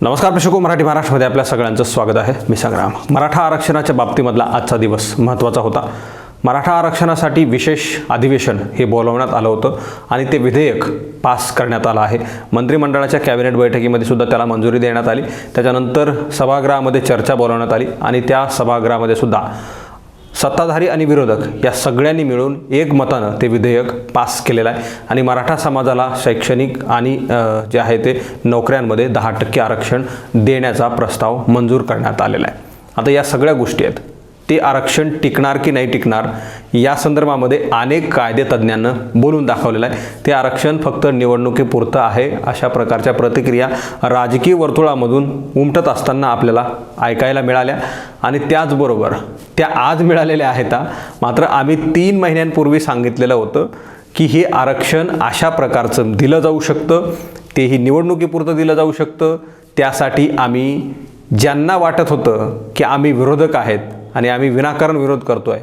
नमस्कार प्रेक्षको मराठी महाराष्ट्रामध्ये आपल्या सगळ्यांचं स्वागत आहे. मी संग्राम. मराठा आरक्षणाच्या बाबतीमधला आजचा दिवस महत्त्वाचा होता. मराठा आरक्षणासाठी विशेष अधिवेशन हे बोलवण्यात आलं होतं आणि ते विधेयक पास करण्यात आलं आहे. मंत्रिमंडळाच्या कॅबिनेट बैठकीमध्ये सुद्धा त्याला मंजुरी देण्यात आली. त्याच्यानंतर सभागृहामध्ये चर्चा बोलवण्यात आली आणि त्या सभागृहामध्ये सुद्धा सत्ताधारी आणि विरोधक या सगळ्यांनी मिळून एक मतानं ते विधेयक पास केलेलं आहे. आणि मराठा समाजाला शैक्षणिक आणि जे आहे ते नोकऱ्यांमध्ये दहा टक्के आरक्षण देण्याचा प्रस्ताव मंजूर करण्यात आलेला आहे. आता या सगळ्या गोष्टी आहेत. ते आरक्षण टिकणार की नाही टिकणार या संदर्भामध्ये अनेक कायदे तज्ज्ञांना बोलून दाखवलेलं आहे. ते आरक्षण फक्त निवडणुकीपुरतं आहे अशा प्रकारच्या प्रतिक्रिया राजकीय वर्तुळामधून उमटत असताना आपल्याला ऐकायला मिळाल्या. आणि त्याचबरोबर त्या आज मिळालेल्या आहेत मात्र आम्ही तीन महिन्यांपूर्वी सांगितलेलं होतं की हे आरक्षण अशा प्रकारचं दिलं जाऊ शकतं तेही निवडणुकीपुरतं दिलं जाऊ शकतं. त्यासाठी आम्ही ज्यांना वाटत होतं की आम्ही विरोधक आहेत आणि आम्ही विनाकारण विरोध करतो आहे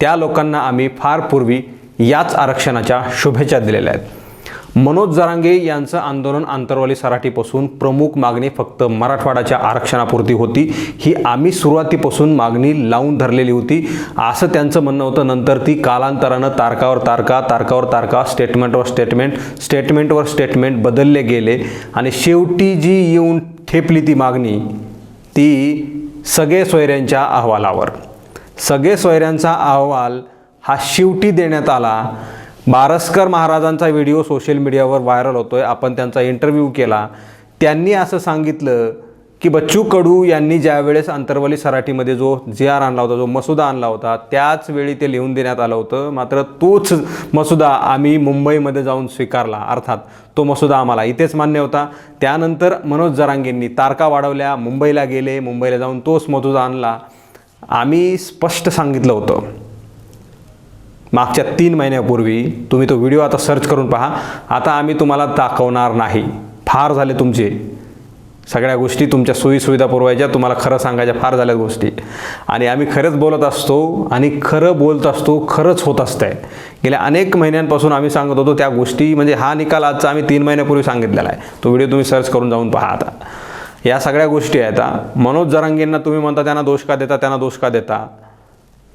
त्या लोकांना आम्ही फार पूर्वी याच आरक्षणाच्या शुभेच्छा दिलेल्या आहेत. मनोज जरांगे यांचं आंदोलन आंतरवाली सराठीपासून प्रमुख मागणी फक्त मराठवाड्याच्या आरक्षणापुरती होती. ही आम्ही सुरुवातीपासून मागणी लावून धरलेली होती. असं त्यांचं म्हणणं होतं. नंतर ती कालांतरानं तारकावर तारका तारकावर तारका स्टेटमेंटवर स्टेटमेंट स्टेटमेंटवर स्टेटमेंट बदलले गेले. आणि शेवटी जी येऊन ठेपली ती मागणी ती सगळे सोयऱ्यांच्या अहवालावर. सगळे सोयऱ्यांचा अहवाल हा शेवटी देण्यात आला. बारस्कर महाराजांचा व्हिडिओ सोशल मीडियावर व्हायरल होतोय. आपण त्यांचा इंटरव्ह्यू केला. त्यांनी असं सांगितलं की बच्चू कडू यांनी ज्या वेळेस अंतरवली सराठीमध्ये जो जी आर आणला होता जो मसुदा आणला होता त्याच वेळी ते लिहून देण्यात आलं होतं. मात्र तोच मसुदा आम्ही मुंबईमध्ये जाऊन स्वीकारला. अर्थात तो मसुदा आम्हाला इथेच मान्य होता. त्यानंतर मनोज जरांगेंनी तारका वाढवल्या मुंबईला गेले मुंबईला जाऊन तोच मसुदा आणला. आम्ही स्पष्ट सांगितलं होतं. मागच्या तीन महिन्यापूर्वी तुम्ही तो व्हिडिओ आता सर्च करून पहा. आता आम्ही तुम्हाला दाखवणार नाही. फार झाले तुमचे. सगळ्या गोष्टी तुमच्या सोयीसुविधा पुरवायच्या तुम्हाला खरं सांगायच्या फार झाल्या गोष्टी. आणि आम्ही खरंच बोलत असतो आणि खरं बोलत असतो खरंच होत असतं आहे गेल्या अनेक महिन्यांपासून आम्ही सांगत होतो त्या गोष्टी म्हणजे हा निकाल आजचा आम्ही तीन महिन्यापूर्वी सांगितलेला आहे. तो व्हिडिओ तुम्ही सर्च करून जाऊन पहा आता. या सगळ्या गोष्टी आहेत मनोज जरांगेंना तुम्ही म्हणता त्यांना दोष का देता त्यांना दोष का देता?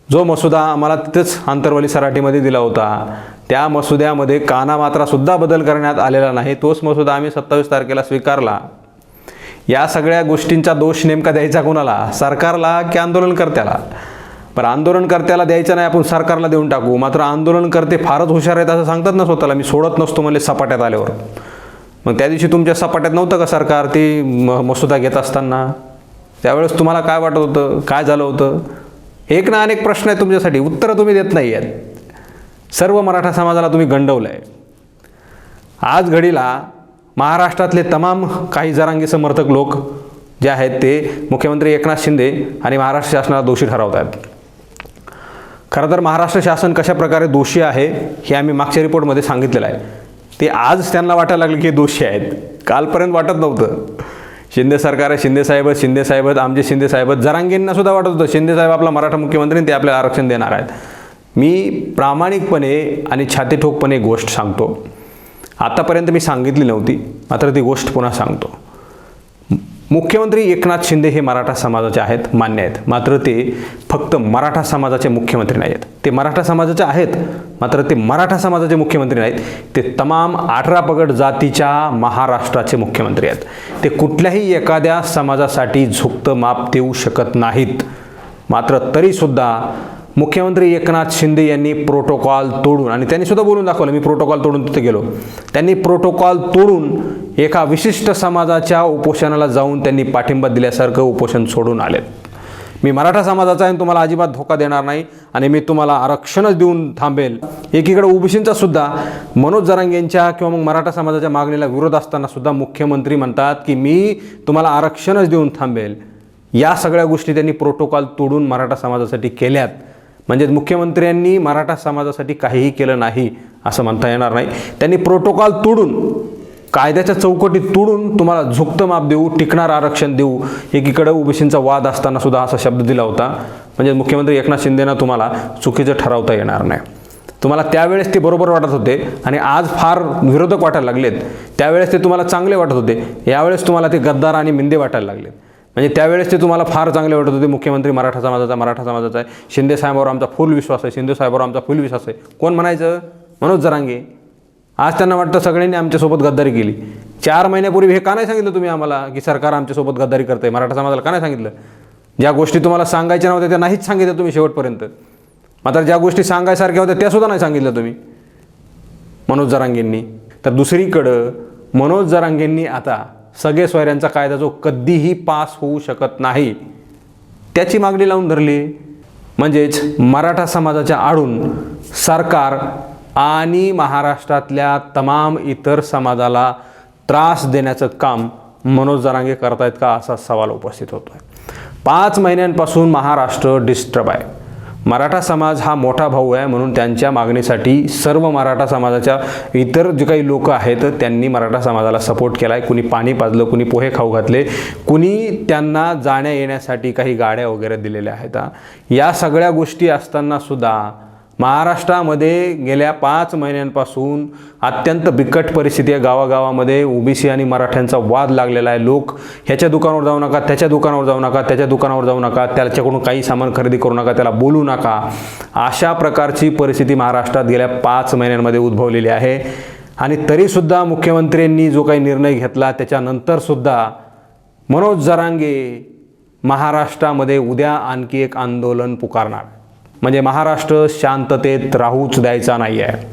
जो मसुदा आम्हाला तिथेच आंतरवली सराठीमध्ये दिला होता त्या मसुद्यामध्ये कानामात्रासुद्धा बदल करण्यात आलेला नाही. तोच मसुदा आम्ही सत्तावीस तारखेला स्वीकारला. या सगळ्या गोष्टींचा दोष नेमका द्यायचा कोणाला? सरकारला की आंदोलनकर्त्याला? पण आंदोलनकर्त्याला द्यायचं नाही आपण सरकारला देऊन टाकू. मात्र आंदोलनकर्ते फारच हुशार आहेत असं सांगतात ना स्वतःला. मी सोडत नसतो म्हणले सपाट्यात आल्यावर. मग त्या दिवशी तुमच्या सपाट्यात नव्हतं का सरकार? ती म मसुदा घेत असताना? त्यावेळेस तुम्हाला काय वाटत होतं? काय झालं होतं? एक ना अनेक प्रश्न आहेत तुमच्यासाठी. उत्तरं तुम्ही देत नाही आहेत सर्व मराठा समाजाला तुम्ही गंडवलं आहे आज घडीला महाराष्ट्रातले तमाम काही जरांगी समर्थक लोक जे आहेत ते मुख्यमंत्री एकनाथ शिंदे आणि महाराष्ट्र शासनाला दोषी ठरवत आहेत खरं तर महाराष्ट्र शासन कशा प्रकारे दोषी आहे हे आम्ही मागच्या रिपोर्टमध्ये सांगितलेलं आहे. ते आज त्यांना वाटायला लागले की दोषी आहेत. कालपर्यंत वाटत नव्हतं. शिंदे सरकार आहे शिंदे साहेब शिंदे आमचे शिंदे साहेब आहेत. सुद्धा वाटत होतं. शिंदे साहेब आपला मराठा मुख्यमंत्री ते आपल्याला आरक्षण देणार आहेत. मी प्रामाणिकपणे आणि छातीठोकपणे एक गोष्ट सांगतो. आतापर्यंत मी सांगितली नव्हती मात्र ती गोष्ट पुन्हा सांगतो. मुख्यमंत्री एकनाथ शिंदे हे मराठा समाजाचे आहेत मान्य आहेत. मात्र ते फक्त मराठा समाजाचे मुख्यमंत्री नाही आहेत ते मराठा समाजाचे आहेत मात्र ते मराठा समाजाचे मुख्यमंत्री नाहीत. ते तमाम अठरा पगड जातीच्या महाराष्ट्राचे मुख्यमंत्री आहेत. ते कुठल्याही एखाद्या समाजासाठी झुकतं माप देऊ शकत नाहीत. मात्र तरीसुद्धा मुख्यमंत्री एकनाथ शिंदे यांनी प्रोटोकॉल तोडून आणि त्यांनी सुद्धा बोलून दाखवलं मी प्रोटोकॉल तोडून तिथे गेलो. त्यांनी प्रोटोकॉल तोडून एका विशिष्ट समाजाच्या उपोषणाला जाऊन त्यांनी पाठिंबा दिल्यासारखं उपोषण सोडून आलेत मी मराठा समाजाचा आहे आणि तुम्हाला अजिबात धोका देणार नाही आणि मी तुम्हाला आरक्षणच देऊन थांबेल. एकीकडे ओबीसींचा सुद्धा मनोज जरांगेंच्या किंवा मग मराठा समाजाच्या मागणीला विरोध असताना सुद्धा मुख्यमंत्री म्हणतात की मी तुम्हाला आरक्षणच देऊन थांबेल. या सगळ्या गोष्टी त्यांनी प्रोटोकॉल तोडून मराठा समाजासाठी केल्यात. म्हणजे मुख्यमंत्र्यांनी मराठा समाजासाठी काहीही केलं नाही असं म्हणता येणार नाही. त्यांनी प्रोटोकॉल तोडून कायद्याच्या चौकटीत तोडून तुम्हाला झुकतं माप देऊ टिकणार आरक्षण देऊ एकीकडे ओबीसींचा वाद असताना सुद्धा असा शब्द दिला होता. म्हणजे मुख्यमंत्री एकनाथ शिंदेना तुम्हाला चुकीचं ठरवता येणार नाही. तुम्हाला त्यावेळेस ते बरोबर वाटत होते आणि आज फार विरोधक वाटायला लागलेत. त्यावेळेस ते तुम्हाला चांगले वाटत होते. यावेळेस तुम्हाला ते गद्दार आणि मिंदे वाटायला लागलेत. म्हणजे त्यावेळेस ते तुम्हाला फार चांगले वाटत होते. मुख्यमंत्री मराठा समाजाचा मराठा समाजाचा आहे. शिंदे साहेबावर आमचा फुल विश्वास आहे. शिंदे साहेबावर आमचा फुल विश्वास आहे. कोण म्हणायचं? मनोज जरांगे. आज त्यांना वाटतं सगळ्यांनी आमच्यासोबत गद्दारी केली. चार महिन्यापूर्वी हे का नाही सांगितलं तुम्ही आम्हाला की सरकार आमच्यासोबत गद्दारी करतंय? मराठा समाजाला का नाही सांगितलं? ज्या गोष्टी तुम्हाला सांगायच्या नव्हत्या त्या नाहीच सांगितलं तुम्ही शेवटपर्यंत. मात्र ज्या गोष्टी सांगायसारख्या होत्या त्यासुद्धा नाही सांगितलं तुम्ही. मनोज जरांगेंनी. तर दुसरीकडं मनोज जरांगेंनी आता सगळे सोयऱ्यांचा कायदा जो कधीही पास होऊ शकत नाही त्याची मागणी लावून धरली. म्हणजेच मराठा समाजाच्या आडून सरकार आणि महाराष्ट्रातल्या तमाम इतर समाजाला त्रास देण्याचं काम मनोज जरांगे करतायत का असा सवाल उपस्थित होतो आहे पाच महिन्यांपासून महाराष्ट्र डिस्टर्ब आहे. मराठा समाज हा मोठा भाऊ आहे म्हणून त्यांच्या मागणीसाठी सर्व मराठा समाजाच्या इतर जे काही लोक आहेत त्यांनी मराठा समाजाला सपोर्ट केला आहे कुणी पाणी पाजलं कुणी पोहे खाऊ घातले कुणी त्यांना जाण्या येण्यासाठी काही गाड्या वगैरे दिलेल्या आहेत. या सगळ्या गोष्टी असताना सुद्धा महाराष्ट्रामध्ये गेल्या पाच महिन्यांपासून अत्यंत बिकट परिस्थिती आहे. गावागावामध्ये ओबीसी आणि मराठ्यांचा वाद लागलेला आहे. लोक ह्याच्या दुकानावर जाऊ नका त्याच्या दुकानावर जाऊ नका त्याच्या दुकानावर जाऊ नका त्याच्याकडून काही सामान खरेदी करू नका त्याला बोलू नका. अशा प्रकारची परिस्थिती महाराष्ट्रात गेल्या पाच महिन्यांमध्ये उद्भवलेली आहे. आणि तरीसुद्धा मुख्यमंत्र्यांनी जो काही निर्णय घेतला त्याच्यानंतरसुद्धा मनोज जरांगे महाराष्ट्रामध्ये उद्या आणखी एक आंदोलन पुकारणार. म्हणजे महाराष्ट्र शांततेत राहूच द्यायचा नाही आहे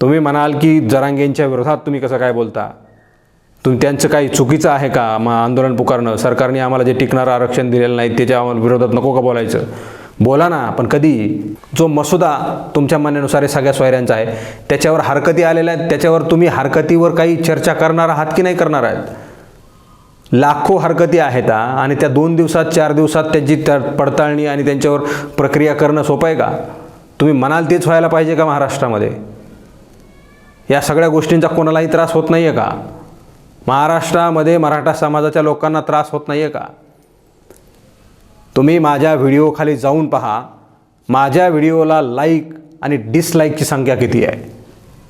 तुम्ही म्हणाल की जरांगेंच्या विरोधात तुम्ही कसं काय बोलता? तुम्ही त्यांचं काही चुकीचं आहे का? मग आंदोलन पुकारणं? सरकारने आम्हाला जे टिकणारं आरक्षण दिलेलं नाही त्याच्या आम्हाला विरोधात नको का बोलायचं? बोला ना पण कधी? जो मसुदा तुमच्या म्हणण्यानुसार हे सगळ्या सोयऱ्यांचा आहे त्याच्यावर हरकती आलेल्या आहेत त्याच्यावर तुम्ही हरकतीवर काही चर्चा करणार आहात की नाही करणार आहेत? लाखो हरकती आहेत आणि त्या दोन दिवसात चार दिवसात त्याची त्या पडताळणी आणि त्यांच्यावर प्रक्रिया करणं सोपं आहे का? तुम्ही म्हणाल तेच व्हायला पाहिजे का महाराष्ट्रामध्ये? या सगळ्या गोष्टींचा कोणालाही त्रास होत नाही आहे का? महाराष्ट्रामध्ये मराठा समाजाच्या लोकांना त्रास होत नाही आहे का? तुम्ही माझ्या व्हिडिओखाली जाऊन पहा. माझ्या व्हिडिओला लाईक आणि डिसलाईकची संख्या किती आहे?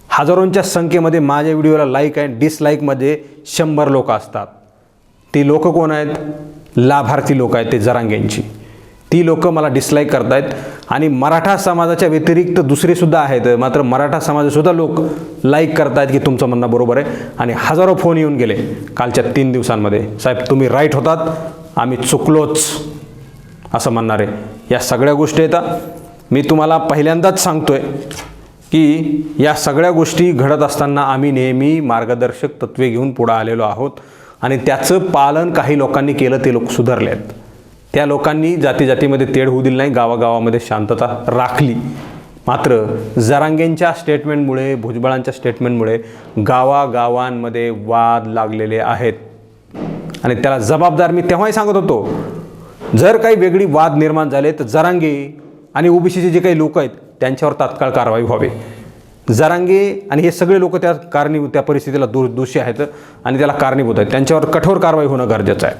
हजारोंच्या संख्येमध्ये माझ्या व्हिडिओला लाईक आणि डिसलाईकमध्ये शंभर लोक असतात. ती लोकं कोण आहेत? लाभार्थी लोक आहेत ते जरांगेंची. ती लोकं मला डिसलाईक करतायत आणि मराठा समाजाच्या व्यतिरिक्त दुसरेसुद्धा आहेत. मात्र मराठा समाजासुद्धा लोक लाईक करतायत की तुमचं म्हणणं बरोबर आहे. आणि हजारो फोन येऊन गेले कालच्या तीन दिवसांमध्ये. साहेब तुम्ही राईट होतात आम्ही चुकलोच असं म्हणणार आहे. या सगळ्या गोष्टी येतात मी तुम्हाला पहिल्यांदाच सांगतोय की या सगळ्या गोष्टी घडत असताना आम्ही नेहमी मार्गदर्शक तत्वे घेऊन पुढं आलेलो आहोत. आणि त्याचं पालन काही लोकांनी केलं ते लोक सुधारले आहेत. त्या लोकांनी जाती जातीमध्ये तेढ होऊ दिली नाही गावागावामध्ये शांतता राखली. मात्र जरांगेंच्या स्टेटमेंटमुळे भुजबळांच्या स्टेटमेंटमुळे गावागावांमध्ये वाद लागलेले आहेत. आणि त्याला जबाबदार मी तेव्हाही सांगत होतो जर काही वेगळी वाद निर्माण झाले तर जरांगे आणि ओबीसीचे जे काही लोक आहेत त्यांच्यावर तात्काळ कारवाई व्हावी. जरांगे आणि हे सगळे लोक त्या कारणीभूत त्या परिस्थितीला दो दोषी आहेत आणि त्याला कारणीभूत आहेत. त्यांच्यावर कठोर कारवाई होणं गरजेचं आहे.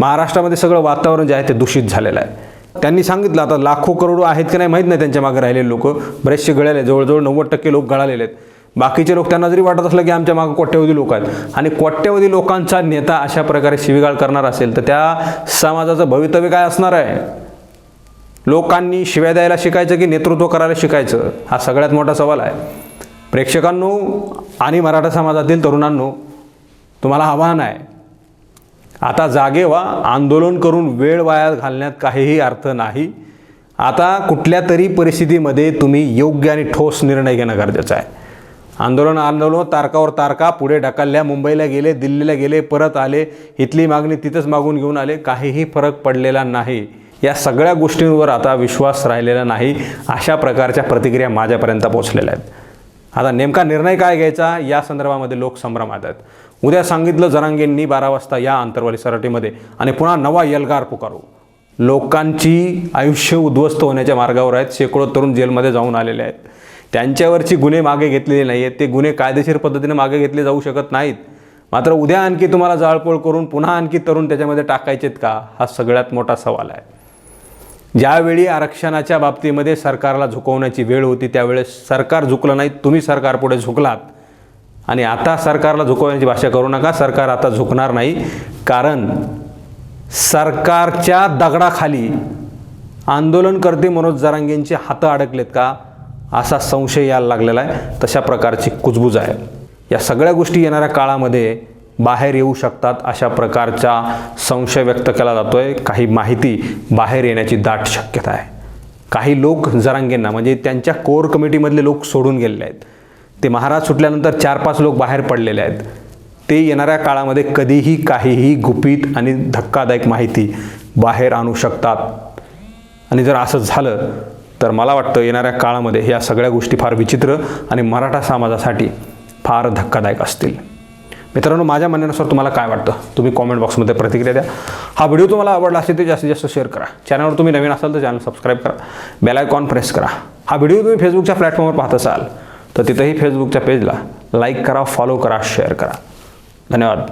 महाराष्ट्रामध्ये सगळं वातावरण जे आहे ते दूषित झालेलं आहे. त्यांनी सांगितलं आता लाखो करोडो आहेत की नाही माहीत नाही त्यांच्या मागे राहिलेले लोक. बरेचसे गळाले जवळजवळ नव्वद टक्के लोक गळालेले आहेत. बाकीचे लोक त्यांना जरी वाटत असलं की आमच्या मागं कोट्यवधी लोक आहेत. आणि कोट्यवधी लोकांचा नेता अशा प्रकारे शिवीगाळ करणार असेल तर त्या समाजाचं भवितव्य काय असणार आहे? लोकांनी शिव्या द्यायला शिकायचं की नेतृत्व करायला शिकायचं? हा सगळ्यात मोठा सवाल आहे. प्रेक्षकांनो आणि मराठा समाजातील तरुणांनो तुम्हाला आव्हान आहे. आता जागे व्हा आंदोलन करून वेळ वाया घालण्यात काहीही अर्थ नाही. आता कुठल्या तरी परिस्थितीमध्ये तुम्ही योग्य आणि ठोस निर्णय घेणं गरजेचं आहे. आंदोलन आंदोलन तारकावर तारका पुढे ढकलल्या मुंबईला गेले दिल्लीला गेले परत आले इथली मागणी तिथंच मागून घेऊन आले काहीही फरक पडलेला नाही. या सगळ्या गोष्टींवर आता विश्वास राहिलेला नाही. अशा प्रकारच्या प्रतिक्रिया माझ्यापर्यंत पोचलेल्या आहेत. आता नेमका निर्णय काय घ्यायचा? या संदर्भामध्ये लोक संभ्रमात आहेत. उद्या सांगितलं जरांगेंनी बारा वाजता या अंतरवाली सराटीमध्ये. आणि पुन्हा नवा यलगार पुकारू. लोकांची आयुष्य उद्ध्वस्त होण्याच्या मार्गावर आहेत. शेकडो तरुण जेलमध्ये जाऊन आलेले आहेत. त्यांच्यावरची गुन्हे मागे घेतलेले नाही आहेत ते गुन्हे कायदेशीर पद्धतीने मागे घेतले जाऊ शकत नाहीत. मात्र उद्या आणखी तुम्हाला जाळपोळ करून पुन्हा आणखी तरुण त्याच्यामध्ये टाकायचेत का? हा सगळ्यात मोठा सवाल आहे. ज्यावेळी आरक्षणाच्या बाबतीमध्ये सरकारला झुकवण्याची वेळ होती त्यावेळेस सरकार झुकलं नाही तुम्ही सरकार पुढे झुकलात. आणि आता सरकारला झुकवण्याची भाषा करू नका सरकार आता झुकणार नाही. कारण सरकारच्या दगडाखाली आंदोलनकर्ते मनोज जरांगेंचे हातं अडकलेत का असा संशय यायला लागलेला आहे. तशा प्रकारची कुजबूज आहे. या सगळ्या गोष्टी येणाऱ्या काळामध्ये बाहेर येऊ शकतात अशा प्रकारचा संशय व्यक्त केला जातो आहे काही माहिती बाहेर येण्याची दाट शक्यता आहे. काही लोक जरांगेंना म्हणजे त्यांच्या कोर कमिटीमधले लोक सोडून गेलेले आहेत. ते महाराज सुटल्यानंतर चार पाच लोक बाहेर पडलेले आहेत. ते येणाऱ्या काळामध्ये कधीही काहीही गुपित आणि धक्कादायक माहिती बाहेर आणू शकतात. आणि जर असं झालं तर मला वाटतं येणाऱ्या काळामध्ये ह्या सगळ्या गोष्टी फार विचित्र आणि मराठा समाजासाठी फार धक्कादायक असतील. मित्रांनो माझ्या म्हणण्यानुसार तुम्हाला काय वाटतं? तुम्ही कॉमेंट बॉक्समध्ये प्रतिक्रिया द्या. हा व्हिडिओ तुम्हाला आवडला असेल तर जास्तीत जास्त शेअर करा. चॅनलवर तुम्ही नवीन असाल तर चॅनल सबस्क्राईब करा. बेल आयकॉन प्रेस करा. हा व्हिडिओ तुम्ही फेसबुकच्या प्लॅटफॉर्मवर पाहत असाल तर तिथंही फेसबुकच्या पेजला लाईक करा फॉलो करा शेअर करा. धन्यवाद.